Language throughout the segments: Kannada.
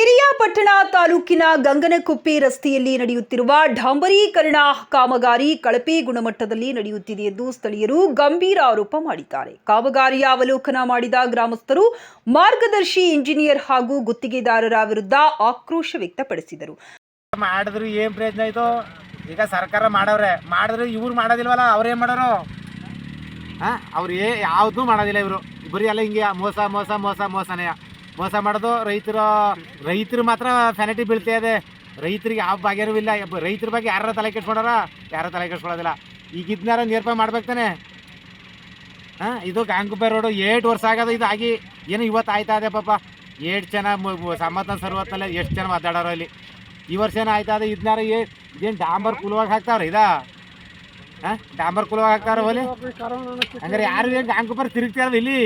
ಪಿರಿಯಾಪಟ್ಟಣ ತಾಲೂಕಿನ ಗಂಗನಕುಪ್ಪಿ ರಸ್ತೆಯಲ್ಲಿ ನಡೆಯುತ್ತಿರುವ ಡಾಂಬರೀಕರಣ ಕಾಮಗಾರಿ ಕಳಪೆ ಗುಣಮಟ್ಟದಲ್ಲಿ ನಡೆಯುತ್ತಿದೆ ಎಂದು ಸ್ಥಳೀಯರು ಗಂಭೀರ ಆರೋಪ ಮಾಡಿದ್ದಾರೆ. ಕಾಮಗಾರಿಯ ಅವಲೋಕನ ಮಾಡಿದ ಗ್ರಾಮಸ್ಥರು ಮಾರ್ಗದರ್ಶಿ, ಇಂಜಿನಿಯರ್ ಹಾಗೂ ಗುತ್ತಿಗೆದಾರರ ವಿರುದ್ಧ ಆಕ್ರೋಶ ವ್ಯಕ್ತಪಡಿಸಿದರು. ಮಾಡಿದ್ರು ಏನು ಪ್ರಯತ್ನ ಆಯ್ತು ಈಗ ಸರ್ಕಾರ ಮಾಡವ್ರೆ. ಮಾಡಿದ್ರು ಇವ್ರು ಮಾಡೋದಿಲ್ವಲ್ಲ ಅವ್ರೇನ್ ಮಾಡೋರು? ಅವ್ರು ಯಾವ್ದು ಮಾಡೋದಿಲ್ಲ ಇವರು. ಬರೀ ಎಲ್ಲ ಹಿಂಗೆ ಮೋಸ ಮೋಸ ಮೋಸ, ಮೋಸನೇ. ಮೋಸ ಮಾಡೋದು, ರೈತರ, ರೈತರು ಮಾತ್ರ ಫೆನಟಿ ಬೀಳ್ತಾ ಇದೆ. ರೈತರಿಗೆ ಯಾವ ಬಗೆನೂ ಇಲ್ಲ. ರೈತರ ಬಗ್ಗೆ ಯಾರ ತಲೆ ಕೆಡ್ಸ್ಕೊಂಡಾರ? ಯಾರ ತಲೆ ಕೆಡ್ಸ್ಕೊಳೋದಿಲ್ಲ. ಈಗ ಇದನ್ನಾರ ನೇರ್ಪ ಮಾಡ್ಬೇಕು ತಾನೆ ಹಾಂ, ಇದು ಗಾಂಗುಬೆ ರೋಡು ಏಟ್ ವರ್ಷ ಆಗೋದು ಇದು ಆಗಿ. ಏನು ಇವತ್ತು ಆಯ್ತಾ ಇದೆ ಪಾಪ. ಏಟ್ ಜನ ಸಮ್ಮತ ಸರ್ವತ್ತಲ್ಲ ಎಷ್ಟು ಜನ ಮಾತಾಡೋರು ಇಲ್ಲಿ ಈ ವರ್ಷ ಏನೋ ಆಯ್ತಾ ಇದೆ. ಇದನ್ನಾರ ಏ ಡಾಂಬರ್ ಕುಲವಾಗಿ ಹಾಕ್ತಾವ್ರ ಇದಾ? ಹಾಂ, ಡಾಂಬರ್ ಕುಲವಾಗಿ ಹಾಕ್ತಾವ್ರ ಹೋಲಿ ಹಂಗಾರೆ ಯಾರು ಏನು ಗಾಂಗುಬರ್ ತಿರುಗ್ತಾರ ಇಲ್ಲಿ?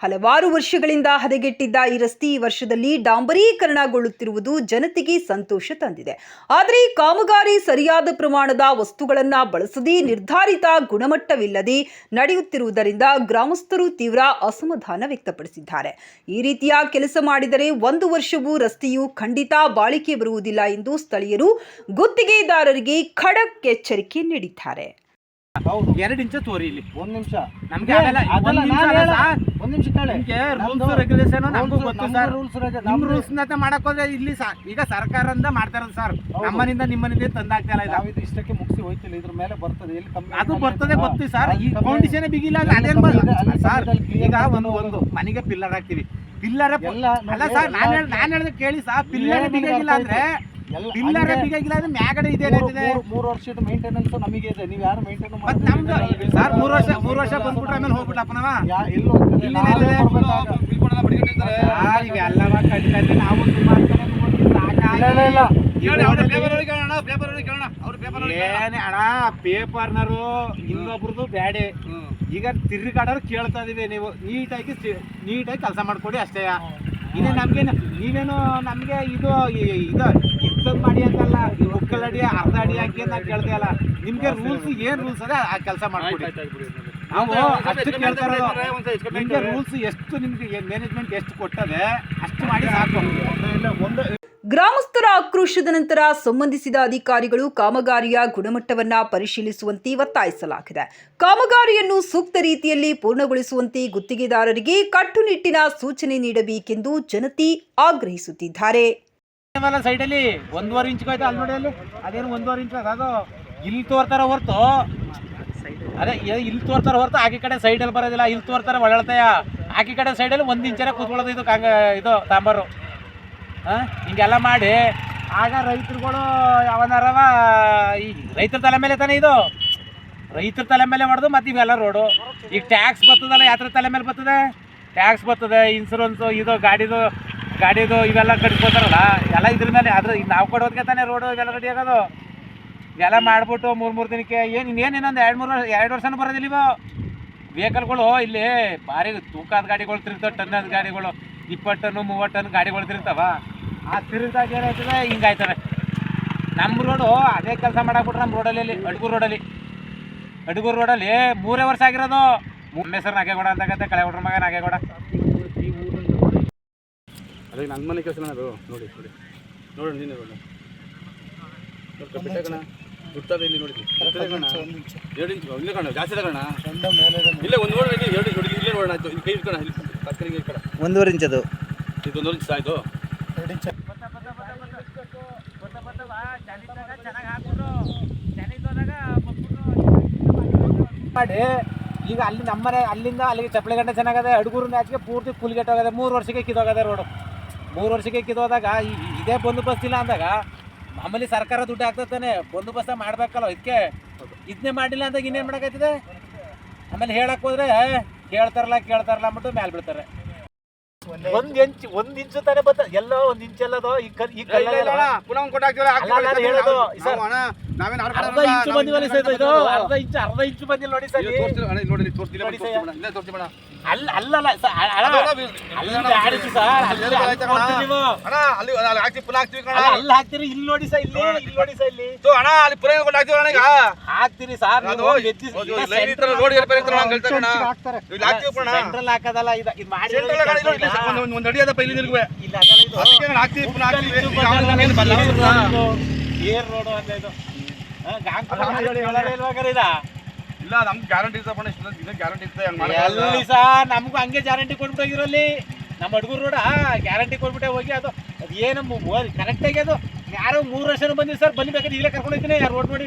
ಹಲವಾರು ವರ್ಷಗಳಿಂದ ಹದಗೆಟ್ಟಿದ್ದ ಈ ರಸ್ತೆ ಈ ವರ್ಷದಲ್ಲಿ ಡಾಂಬರೀಕರಣಗೊಳ್ಳುತ್ತಿರುವುದು ಜನತೆಗೆ ಸಂತೋಷ ತಂದಿದೆ. ಆದರೆ ಕಾಮಗಾರಿ ಸರಿಯಾದ ಪ್ರಮಾಣದ ವಸ್ತುಗಳನ್ನು ಬಳಸದೆ ನಿರ್ಧಾರಿತ ಗುಣಮಟ್ಟವಿಲ್ಲದೆ ನಡೆಯುತ್ತಿರುವುದರಿಂದ ಗ್ರಾಮಸ್ಥರು ತೀವ್ರ ಅಸಮಾಧಾನ ವ್ಯಕ್ತಪಡಿಸಿದ್ದಾರೆ. ಈ ರೀತಿಯ ಕೆಲಸ ಮಾಡಿದರೆ ಒಂದು ವರ್ಷವೂ ರಸ್ತೆಯು ಖಂಡಿತ ಬಾಳಿಕೆ ಬರುವುದಿಲ್ಲ ಎಂದು ಸ್ಥಳೀಯರು ಗುತ್ತಿಗೆದಾರರಿಗೆ ಖಡಕ್ ಎಚ್ಚರಿಕೆ ನೀಡಿದ್ದಾರೆ. ಹೌದು. ಎರಡು ಇಂಚ ತೋರಿ ಇಲ್ಲಿ. ಒಂದ್ ನಿಮಿಷ. ನಮ್ಗೆ ಆಗಲ್ಲ. ಒಂದ್ ನಿಮಿಷ ಅಲ್ಲ ಸರ್. ಒಂದ್ ನಿಮಿಷ ಕೇಳಿ. ನಿಮ್ಗೆ rules, regulation ನಮ್ಗೂ ಗೊತ್ತು ಸರ್. ರೂಲ್ಸ್ ನಿಮ್ ರೂಲ್ಸ್ ಮಾಡಕ್ ಹೋದ್ರೆ ಇಲ್ಲಿ ಸರ್ ಈಗ ಸರ್ಕಾರದಿಂದ ಮಾಡ್ತಾರಲ್ಲ ಸರ್. ಹೌದು. ನಮ್ಮನಿಂದ ನಿಮ್ಮನಿಂದ ತಂದಾಗ್ತಾ ಇಲ್ಲ ಇದು. ನಾವಿದು ಇಷ್ಟಕ್ಕೆ ಮುಗಿಸಿ ಹೋಯ್ತಿಲ್ಲ. ಇದ್ರ ಮೇಲೆ ಬರ್ತದೆ. ಎಲ್ಲಿ ಕಮ್ಮಿ ಅದು ಬರ್ತದೆ ಹಾ. ಬರ್ತೀವಿ ಸರ್. ಈ ಕಮ್ಮಿ- ಫೌಂಡೇಶನ್ ಬಿಗಿಲ್ಲ ಅಲ್ಲಿ ಅದೇನ್ ಕಮ್ಮಿ ಅಲ್ಲಿ ಸರ್ ಈಗ ಒಂದು ಮಾಡ್ಕೊಂಡು ಒಂದು ಮನೆಗೆ ಪಿಲ್ಲರ್ ಹಾಕ್ತಿವಿ. ಪಿಲ್ಲರ್ ಎಲ್ಲ ಅಲ್ಲ ಸರ್ ನಾನು ನಾನು ಹೇಳಿದ್ ಕೇಳಿ ಸರ್. ಪಿಲ್ಲರ್ ಬಿಗಿಲ್ಲ ಅಂದ್ರೆ ಪಿಲ್ಲರ್ ಹಂಗೆ ಬಿಗಿಲ್ಲ ಅಂದ್ರೆ ಮ್ಯಾಗಡೆ ಇದೆ ಮೂರು- ವರ್ಷದ ಮೇಂಟೆನೆನ್ಸ್ ನಮಗೆ ಇದೆ. ನೀವು ಯಾರು ಮೇಂಟೈನ್ ನಮ್ದು ಸರ್ ಮೂರು ವರ್ಷ ಮೂರು ವರ್ಷ ಬಂದ್ಬಿಟ್ರೆ ಆಮೇಲೆ ಹೋಗ್ಬಿಟ್ಲಪ್ಪ ನಾವ? ಎಲ್ಲಿ ಇಲ್ಲಿ ನಾವೇ ಇವೆಲ್ಲ ಸುಮಾರು ಇಲ್ಲ, ಇಲ್ಲ, ಇಲ್ಲ. ಏನೇ ಅಣ್ಣ ಪೇಪರ್ನರು ಇನ್ನೊಬ್ರದ್ದು ಬ್ಯಾಡೆ. ಈಗ ತಿರುಗಾಡೋರು ಕೇಳ್ತಾ ಇದೀವಿ ನೀವು. ನೀಟಾಗಿ ನೀಟಾಗಿ ಕೆಲಸ ಮಾಡ್ಕೊಡಿ ಅಷ್ಟೇ. ಇದೇ ನಮ್ಗೆ ನೀವೇನು ನಮಗೆ ಇದು ಇದು ಇತ್ತದ್ ಮಾಡಿ ಅಂತಲ್ಲ ಮುಕ್ಕಲ್ ಅಡಿ ಅರ್ಧ ಅಡಿ ಹಾಕಿ ಅಂತ ಕೇಳ್ದೆ ಅಲ್ಲ ನಿಮಗೆ ರೂಲ್ಸ್ ಏನ್ ರೂಲ್ಸ್ ಅದೇ ಆ ಕೆಲಸ ಮಾಡ್ಕೊಡಿ. ನಾವು ಅಷ್ಟು ಕೇಳ್ತಾ ಇರೋದು ನಿಮ್ಗೆ ರೂಲ್ಸ್ ಎಷ್ಟು ನಿಮ್ಗೆ ಮ್ಯಾನೇಜ್ಮೆಂಟ್ ಎಷ್ಟು ಕೊಟ್ಟದೆ ಅಷ್ಟು ಮಾಡಿ ಸಾಕು. ಗ್ರಾಮಸ್ಥರ ಆಕ್ರೋಶದ ನಂತರ ಸಂಬಂಧಿಸಿದ ಅಧಿಕಾರಿಗಳು ಕಾಮಗಾರಿಯ ಗುಣಮಟ್ಟವನ್ನ ಪರಿಶೀಲಿಸುವಂತೆ ಒತ್ತಾಯಿಸಲಾಗಿದೆ. ಕಾಮಗಾರಿಯನ್ನು ಸೂಕ್ತ ರೀತಿಯಲ್ಲಿ ಪೂರ್ಣಗೊಳಿಸುವಂತೆ ಗುತ್ತಿಗೆದಾರರಿಗೆ ಕಟ್ಟುನಿಟ್ಟಿನ ಸೂಚನೆ ನೀಡಬೇಕೆಂದು ಜನತೆ ಆಗ್ರಹಿಸುತ್ತಿದ್ದಾರೆ. ಸೈಡಲ್ಲಿ ಒಂದೂವರೆ ಇಂಚ್ ಅಲ್ಲಿ ಅದೇನು ಒಂದೂವರೆ ಇಂಚ್ ಅದ ಇಲ್ಲಿ ತೋರ್ತಾರ ಹೊರ್ತು? ಅದೇ ಇಲ್ಲಿ ತೋರ್ತಾರ ಹೊರ್ತು ಆಕೆ ಕಡೆ ಸೈಡಲ್ಲಿ ಬರೋದಿಲ್ಲ, ಇಲ್ಲಿ ತೋರ್ತಾರ ಒಳಳ್ತಯ ಆಕಿ ಕಡೆ ಸೈಡಲ್ಲಿ ಒಂದು ಇಂಚರ ಕೂತ್ಕೊಳ್ಳೋದು ಇದು ಕಾಂಗ ಇದು ತಾಂಬಾರು. ಹಿಂಗೆಲ್ಲ ಮಾಡಿ. ಆಗ ರೈತರುಗಳು ಯಾವನಾರವ ಈ ರೈತರ ತಲೆ ಮೇಲೆ ತಾನೇ ಇದು. ರೈತರ ತಲೆ ಮೇಲೆ ಹೊಡೆದು ಮತ್ತೆ ಇವೆಲ್ಲ ರೋಡು ಈಗ ಟ್ಯಾಕ್ಸ್ ಬರ್ತದಲ್ಲ, ಯಾತ್ರ ತಲೆ ಮೇಲೆ ಬರ್ತದೆ? ಟ್ಯಾಕ್ಸ್ ಬರ್ತದೆ ಇನ್ಸೂರೆನ್ಸು ಇದು, ಗಾಡಿದು ಗಾಡಿದು ಇವೆಲ್ಲ ಕಟ್ಕೋತಾರಲ್ಲ, ಎಲ್ಲ ಇದ್ರ ಮೇಲೆ. ಅದ್ರ ಈಗ ನಾವು ಕೊಡೋದಕ್ಕೆ ತಾನೇ ರೋಡು ಇವೆಲ್ಲ ರೆಡಿ ಆಗೋದು. ಇವೆಲ್ಲ ಮಾಡ್ಬಿಟ್ಟು ಮೂರು ಮೂರು ದಿನಕ್ಕೆ ಏನು, ಇನ್ನೇನು ಇನ್ನೊಂದು ಎರಡು, ಮೂರು ವರ್ಷ, ಎರಡು ವರ್ಷನೂ ಬರೋದಿಲ್ಲ ಇವು. ವೆಹಿಕಲ್ಗಳು ಇಲ್ಲಿ ಭಾರಿ ತೂಕದ ಗಾಡಿಗಳು ತಿರ್ತಾವೆ ಟನ್ನದ ಗಾಡಿಗಳು. ಇಪ್ಪತ್ತು ಟನ್ನು ಮೂವತ್ತು ಟನ್ ಗಾಡಿಗಳು ತಿರುಗ್ತಾವ? ಆ ತಿರುಗ್ದಾಗ ಏನಾಯ್ತದೆ? ಹಿಂಗಾಯ್ತವೆ ನಮ್ಮ ರೋಡು ಅದೇ ಕೆಲಸ ಮಾಡಾಕ್ಬಿಟ್ರೆ ನಮ್ಮ ರೋಡಲ್ಲಿ ಅಡ್ಗೂರು ರೋಡಲ್ಲಿ ಅಡ್ಗೂರು ರೋಡಲ್ಲಿ ಮೂರೇ ವರ್ಷ ಆಗಿರೋದು. ನಮ್ಮ ಹೆಸರು ನಾಗೇಗೌಡ ಅಂತಾಗತ್ತೆ ಕಳೆ ಹುಡ್ರ ಮಗ ನಾಗೇಗೌಡ. ಅದೇ ನನ್ನ ಮನೆ ಕೆಲಸ ಅದು ನೋಡಿ ನೋಡಿ. ನೋಡೋಣ ನೀನು ನೋಡೋಣ. ನೋಡಿ ಬಿಟ್ಟೆ ಕಣ ಬಿಡ್ತದೆ ಇಲ್ಲಿ ನೋಡಿ. ಎರಡು ಇಂಚು ಇಲ್ಲೇ ಕಣ ಜಾಸ್ತಿ ಇದೆ. ಕಣ ಇಲ್ಲೇ ಒಂದು ನೋಡಿ ಎರಡು ಇಂಚು ಇಲ್ಲೇ ನೋಡೋಣ ಆಯ್ತು. ಇಲ್ಲಿ ಕೈ ಇಟ್ಕೊಣ ಕಡ ಒಂದೂವರೆ ಇಂಚದು ಇದು ಒಂದೂವರೆ ಇಂಚ್ ಆಯ್ತು ಮಾಡಿ ಈಗ ಅಲ್ಲಿ ನಮ್ಮನೆ ಅಲ್ಲಿಂದ ಅಲ್ಲಿಗೆ ಚಪ್ಪಳಿ ಗಂಟೆ ಚೆನ್ನಾಗದೆ ಅಡುಗೂರಿನ ಆಚೆಗೆ ಪೂರ್ತಿ ಕುಲ್ಗೆಟ್ ಹೋಗದೆ ಮೂರು ವರ್ಷಕ್ಕೆ ಕಿದೋಗದೆ ರೋಡು ಮೂರು ವರ್ಷಕ್ಕೆ ಕಿದೋದಾಗ ಈ- ಇದೇ ಬಂದೋಬಸ್ತ್ ಇಲ್ಲ ಅಂದಾಗ ಮಾಮೂಲಿ ಸರ್ಕಾರ ದುಡ್ಡು ಹಾಕ್ತಾನೆ ಬಂದೋಬಸ್ತ ಮಾಡ್ಬೇಕಲ್ಲ ಇದಕ್ಕೆ ಇದನ್ನೇ ಮಾಡಿಲ್ಲ ಅಂದಾಗ ಇನ್ನೇನು ಮಾಡಕತ್ತಿದೆ ಆಮೇಲೆ ಹೇಳಕ್ಕೆ ಹೋದ್ರೆ ಕೇಳ್ತಾರಲ್ಲ ಕೇಳ್ತಾರಲ್ಲ ಅಂದ್ಬಿಟ್ಟು ಮ್ಯಾಲ್ ಬಿಡ್ತಾರೆ ಒಂದ್ ಇಂಚ್ ಒಂದ್ ಇಂಚು ತಾನೇ ಬತ್ತ ಎಲ್ಲ ಒಂದ್ ಇಂಚ್ ಎಲ್ಲದೋ ಈ ಕಲ್ ಈ ಪುನಃ ಒಂದು ಹೇಳೋದು, ಸರ್. ನಾವೇನು ಅರ್ಧ ಇಂಚು ಬಂದಿವಲ್ಲ ಸರ್ ಇದು? ಅರ್ಧ ಇಂಚು ಅರ್ಧ ಇಂಚು ಬಂದಿಲ್ಲ ನೋಡಿ ಸರ್. ನೋಡಿ ತೋರಿಸಿ ತೋರಿಸ್ತಿಲ್ಲ ನೋಡಿ ತೋರಿಸ್ತೀವಿ ಅಲ್ಲ ಅಲ್ಲಲ್ಲ ಸರ್ ಅಲ್ಲಿ ಹಾಕ್ತೀರಿ ಇಲ್ಲಿ ನೋಡಿ ಸರ್ ಇಲ್ಲಿ ಇಲ್ಲಿ ನೋಡಿ ಸರ್ ಇಲ್ಲಿ. ಅಣ್ಣ ಅಲ್ಲಿ ಪುರ ಹಾಕ್ತೀವಿ ಅಣ್ಣ ಈಗ. ಹಾಕ್ತೀರಿ ಸರ್ ಸೆಂಟ್ರಲ್ ಹಾಕದಲ್ಲ ಇದು ಇದು ಮಾಡಿ ಸೆಂಟ್ರಲ್ ಇಲ್ಲಿ ಒಂದು ಅಡಿ ಅದಪ್ಪ ಇಲ್ಲಿ ನಿಲ್ಗುವೆ ಇಲ್ಲ ಅದಲ್ಲ ಹಾಕ್ತೀವಿ ಪುನಃ ಹಾಕ್ತೀವಿ. ಏರ್ ರೋಡು, ಅಂತ ಇದು. ಹಾ, ಇಲ್ವಾಗ ಇದ? ಇಲ್ಲ, ನಮ್ಗೆ ಗ್ಯಾರಂಟಿ ಇರ್ತಪ್ಪ ಇಷ್ಟು ದಿನ ಗ್ಯಾರಂಟಿ ಇರ್ತದೆ ಹಂಗೆ ಮಾಡಿ ಸರ್ ನಮಗೂ ಹಂಗೆ ಗ್ಯಾರಂಟಿ ಕೊಟ್ಬಿಟ್ಟು ಹೋಗಿರಲ್ಲಿ ನಮ್ಮ ಹುಡುಗರು ರೋಡ ಗ್ಯಾರಂಟಿ ಕೊಟ್ಬಿಟ್ಟೆ ಹೋಗಿ, ಅದು ಅದು ಏನು ಕರೆಕ್ಟಾಗಿ ಅದು. ಯಾರೋ ಮೂರು ವರ್ಷನೂ ಬಂದಿದೆ ಸರ್ ಬಂದು ಬೇಕಾದ್ರೆ ಈಗಲೇ ಕರ್ಕೊಂಡು ಹೋಗ್ತೀನಿ ರೋಡ್ ನೋಡಿ.